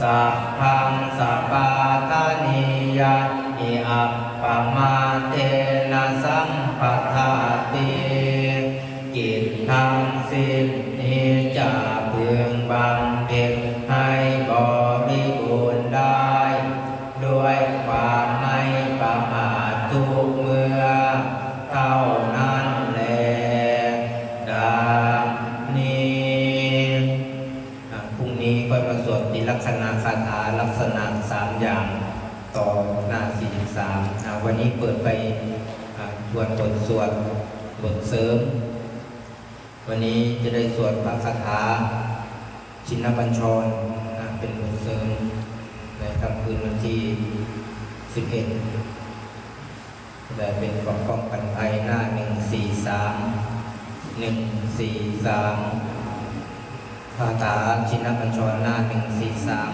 สัพพังสัปปาทานิยาอิอัปปมาเตนะสัมปทาติกิจทั้งสิ้นนี้จะพึงบำเพ็ญให้บริบูรณ์ได้ ด้วยความไม่ประมาททุกเมื่อเท่านั้น นี้ก็มาสวดติลักษณะคาถาลักษณะสามอย่างต่อหน้าสี่สามวันนี้เปิดไปทวนบทสวดบทเสริม วันนี้จะได้สวดพระคาถาชินบัญชรเป็นบทเสริมในค่ำคืนวันที่สิบเอ็ดแต่เป็นของป้องกันภัยหน้าหนึ่งสี่สามหนึ่งสี่สาม คาถาชินบัญชรหน้าหนึ่งสี่สาม